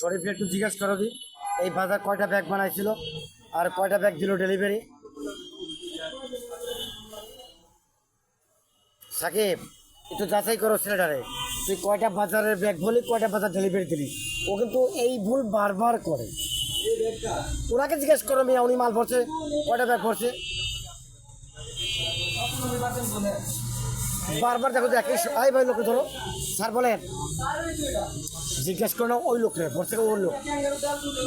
শরীফ একটু জিজ্ঞেস করো দি। এই বাজার কয়টা ব্যাগ বানাইছিল? আর কয়টা ব্যাগ দিল ডেলিভারি সাকিব, একটু যাচাই করো ছেলেটারে। তুই কয়টা বাজারের ব্যাগ বলি, কয়টা বাজার ডেলিভারি দিলি? ও কিন্তু এই ভুল বারবার করে। ওনাকে জিজ্ঞেস করো মিয়া, উনি মাল ভরছে, কয়টা ব্যাগ ভরছে? বারবার দেখো একই আই ভাই লোকে ধরো। স্যার বলেন, জিজ্ঞেস করো ওই লোকরে থেকে ওই লোক।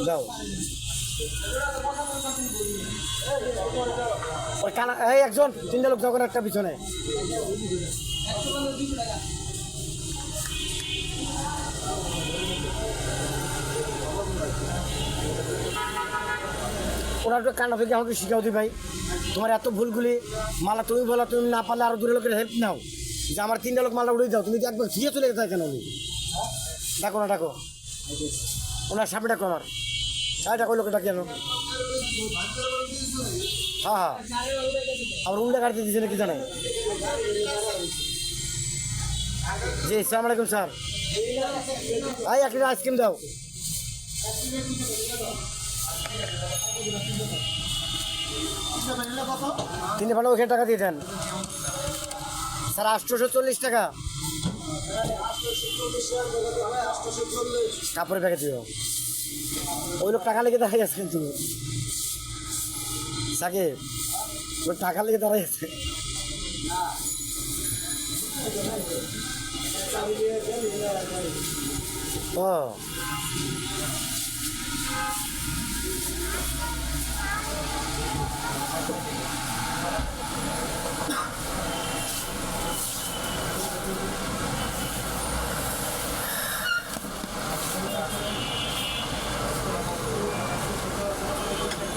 যাও। কানা এই একজন, তিনটা লোক যখন একটা পিছনে। ওরা একটু কান্না থেকে আমাকে শিখাও দি ভাই। তোমার এত ভুলগুলি, মালা তুমি বলো, তুমি না পারলে আরও দূরে লোকের হেল্প নাও। যে আমার তিনটা লোক মালা উড়ে যাও তুমি তো একবার ফিরে চলে গেছে কেন? উনি ডাকো না, ডাকো। ওনার সামনে ডাকো আমার। হ্যাঁ ডাকো লোকে ডাকি আনো হ্যাঁ হ্যাঁ। আমার উল্টা গাড়িতে দিয়েছে নাকি জানাই জি, সালাম আলাইকুম, স্যার। ভাই, এক লিটার আইসক্রিম দাও। তিনি ভালো ওখানে টাকা দিয়ে দেন। স্যার, আটশোশো চল্লিশ টাকা। কাপড়ের প্যাকেট দিও। ওই লোক টাকা লেগে দাঁড়াই আছে কিন্তু। সাকিব, ওই টাকা লেগে দাঁড়াই আছে। ও।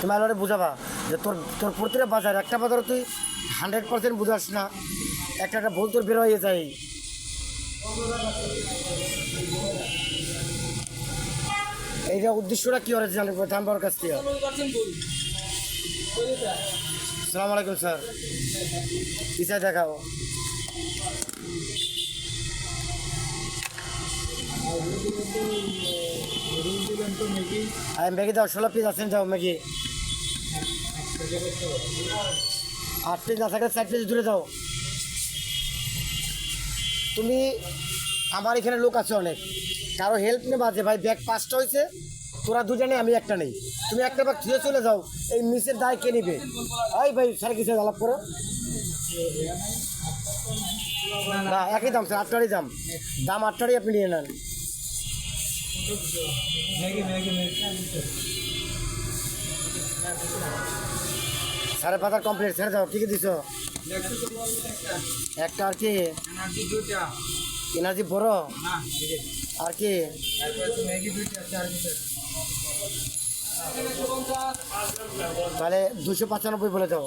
তুমি বুঝাবা যে তোর তোর প্রতিটা বাজার, একটা বাজারে তুই হান্ড্রেড পার্সেন্ট বুঝাস না, একটা একটা ভুল তোর বের হয়ে যায়। এইটা উদ্দেশ্যটা কি হচ্ছে জানব জানবার কাছ থেকে। সালাম আলাইকুম, স্যার। পিছায় দেখাও আমি ম্যাগি দাও, ষোলো পিস আছেন যাও ম্যাগি। আট পিস না থাকলে চার পিস দূরে যাও তুমি আমার এখানে লোক আছে অনেক। কারও হেল্প নেবা যে ভাই ব্যাগ পাঁচটা হয়েছে তোরা দুজনে আমি একটা নেই। তুমি একটা ব্যাগ ধুয়ে চলে যাও, এই মিসের দায় কে নিবে? এই ভাই স্যার কিছু আলাপ করো। না, একই দাম স্যার আটটারই দাম। দাম আটটারই আপনি নিয়ে নেন। সাড়ে পাতার কমপ্লিট ছেড়ে যাও কী দিছো? একটা আর কি? এনার্জি বড়? আর কি? তাহলে দুশো পঁচানব্বই বলে দাও।